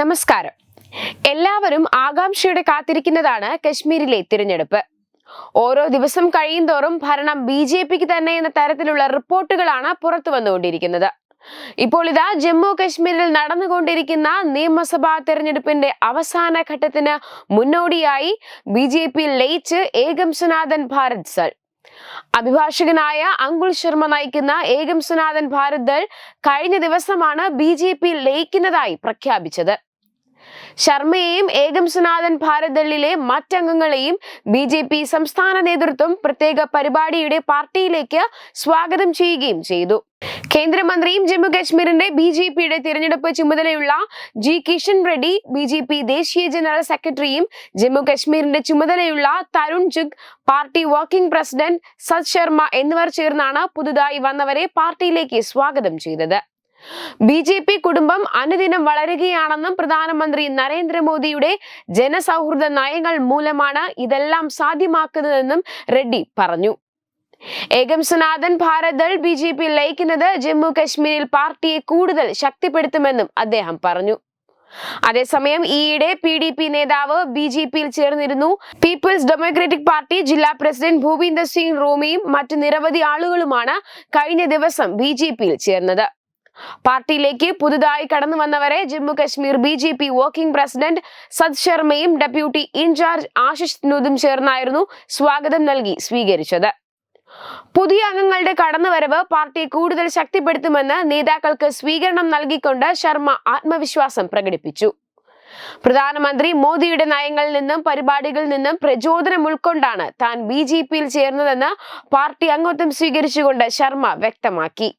നമസ്കാരം. എല്ലാവരും ആകാംക്ഷയോടെ കാത്തിരിക്കുന്നതാണ് കശ്മീരിലെ തിരഞ്ഞെടുപ്പ്. ഓരോ ദിവസം കഴിയുന്തോറും ഭരണം ബി ജെ പിക്ക് തന്നെ എന്ന തരത്തിലുള്ള റിപ്പോർട്ടുകളാണ് പുറത്തു വന്നുകൊണ്ടിരിക്കുന്നത്. ഇപ്പോൾ ഇതാ ജമ്മു കശ്മീരിൽ നടന്നുകൊണ്ടിരിക്കുന്ന നിയമസഭാ തെരഞ്ഞെടുപ്പിന്റെ അവസാന ഘട്ടത്തിന് മുന്നോടിയായി ബി ജെ പി ലയിച്ച് ഏകം ഭാരത് സൽ അഭിഭാഷകനായ അങ്കുൽ ശർമ്മ നയിക്കുന്ന ഏകം സനാതൻ ഭാരത് ദൾ കഴിഞ്ഞ ദിവസമാണ് ബി ജെ പി ലയിക്കുന്നതായി പ്രഖ്യാപിച്ചത്. ശർമ്മയെയും ഏകം ഭാരതളിലെ മറ്റംഗങ്ങളെയും ബി ജെ പി സംസ്ഥാന നേതൃത്വം പ്രത്യേക പരിപാടിയുടെ പാർട്ടിയിലേക്ക് സ്വാഗതം ചെയ്യുകയും ചെയ്തു. കേന്ദ്രമന്ത്രിയും ജമ്മു കാശ്മീരിന്റെ ബി ജെ പിയുടെ തിരഞ്ഞെടുപ്പ് ചുമതലയുള്ള G Kishan Reddy B J P ദേശീയ ജനറൽ സെക്രട്ടറിയും ജമ്മു കാശ്മീരിന്റെ ചുമതലയുള്ള Tarun Chugh party working president Sat Sharma എന്നിവർ ചേർന്നാണ് പുതുതായി വന്നവരെ പാർട്ടിയിലേക്ക് സ്വാഗതം ചെയ്തത്. ബി ജെ പി കുടുംബം അനുദിനം വളരുകയാണെന്നും പ്രധാനമന്ത്രി നരേന്ദ്രമോദിയുടെ ജനസൗഹൃദ നയങ്ങൾ മൂലമാണ് ഇതെല്ലാം സാധ്യമാക്കുന്നതെന്നും റെഡ്ഡി പറഞ്ഞു. Ekam Sanatan Bharat Dal B J P ലയിക്കുന്നത് Jammu കശ്മീരിൽ പാർട്ടിയെ കൂടുതൽ ശക്തിപ്പെടുത്തുമെന്നും അദ്ദേഹം പറഞ്ഞു. അതേസമയം ഈയിടെ പി ഡി പി നേതാവ് ബി ജെ പിയിൽ ചേർന്നിരുന്നു. പീപ്പിൾസ് ഡെമോക്രാറ്റിക് പാർട്ടി ജില്ലാ പ്രസിഡന്റ് ഭൂപീന്ദർ സിംഗ് റോമിയും മറ്റു നിരവധി ആളുകളുമാണ് കഴിഞ്ഞ ദിവസം ബി ജെ പിയിൽ ചേർന്നത്. പാർട്ടിയിലേക്ക് പുതുതായി കടന്നു വന്നവരെ Jammu Kashmir B J P working president Sat ശർമ്മയും ഡെപ്യൂട്ടി ഇൻചാർജ് ആശിഷ് നൂദും ചേർന്നായിരുന്നു സ്വാഗതം നൽകി സ്വീകരിച്ചത്. പുതിയ അംഗങ്ങളുടെ കടന്നുവരവ് പാർട്ടി കൂടുതൽ ശക്തിപ്പെടുത്തുമെന്ന് നേതാക്കൾക്ക് സ്വീകരണം നൽകിക്കൊണ്ട് ശർമ്മ ആത്മവിശ്വാസം പ്രകടിപ്പിച്ചു. പ്രധാനമന്ത്രി മോദിയുടെ നയങ്ങളിൽ നിന്നും പരിപാടികളിൽ നിന്നും പ്രചോദനം ഉൾക്കൊണ്ടാണ് താൻ ബി ജെ പിയിൽ ചേർന്നതെന്ന് പാർട്ടി അംഗത്വം സ്വീകരിച്ചുകൊണ്ട് ശർമ്മ വ്യക്തമാക്കി.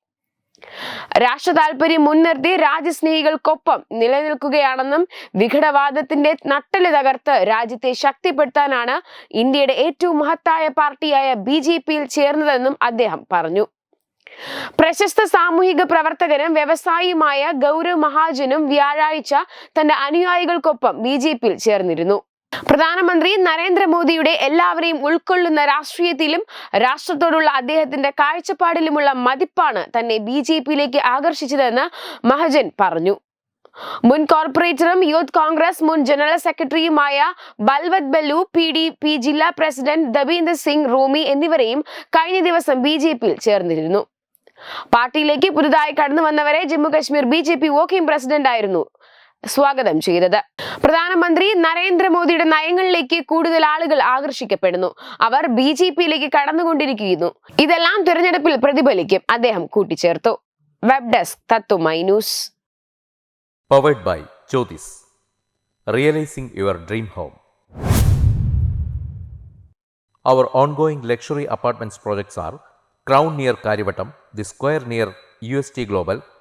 രാഷ്ട്ര താല്പര്യം മുൻനിർത്തി രാജ്യസ്നേഹികൾക്കൊപ്പം നിലനിൽക്കുകയാണെന്നും വിഘടവാദത്തിന്റെ നട്ടൽ തകർത്ത് രാജ്യത്തെ ശക്തിപ്പെടുത്താനാണ് ഇന്ത്യയുടെ ഏറ്റവും മഹത്തായ പാർട്ടിയായ ബി ജെ പിയിൽ ചേർന്നതെന്നും അദ്ദേഹം പറഞ്ഞു. പ്രശസ്ത സാമൂഹിക പ്രവർത്തകനും വ്യവസായിയുമായ ഗൗരവ് മഹാജനും വ്യാഴാഴ്ച തന്റെ അനുയായികൾക്കൊപ്പം ബി ജെ പിയിൽ ചേർന്നിരുന്നു. പ്രധാനമന്ത്രി നരേന്ദ്രമോദിയുടെ എല്ലാവരെയും ഉൾക്കൊള്ളുന്ന രാഷ്ട്രീയത്തിലും രാഷ്ട്രത്തോടുള്ള അദ്ദേഹത്തിന്റെ കാഴ്ചപ്പാടിലുമുള്ള മതിപ്പാണ് തന്നെ ബി ജെ പിയിലേക്ക് ആകർഷിച്ചതെന്ന് മഹജൻ പറഞ്ഞു. മുൻ കോർപ്പറേറ്ററും യൂത്ത് കോൺഗ്രസ് മുൻ ജനറൽ സെക്രട്ടറിയുമായ Balwant Ballu P D P ജില്ലാ പ്രസിഡന്റ് ദബീന്ദർ സിംഗ് റോമി എന്നിവരെയും കഴിഞ്ഞ ദിവസം ബി ജെ പിയിൽ ചേർന്നിരുന്നു. പാർട്ടിയിലേക്ക് പുതുതായി കടന്നു വന്നവരെ Jammu Kashmir B J P working president ആയിരുന്നു സ്വാഗതം ചെയ്തത്. പ്രധാനമന്ത്രി നരേന്ദ്രമോദിയുടെ നയങ്ങളിലേക്ക് കൂടുതൽ ആളുകൾ ആകർഷിക്കപ്പെടുന്നു. അവർ ബി ജെ പിയിലേക്ക് കടന്നുകൊണ്ടിരിക്കുന്നു. ഇതെല്ലാം തിരഞ്ഞെടുപ്പിൽ പ്രതിഫലിക്കും. അദ്ദേഹം കൂട്ടിച്ചേർത്തു. Web desk Tatwamayi news. Powered by Jyothis realising your dream home our ongoing luxury apartments projects are crown near Kariavattom the square near U S T Crown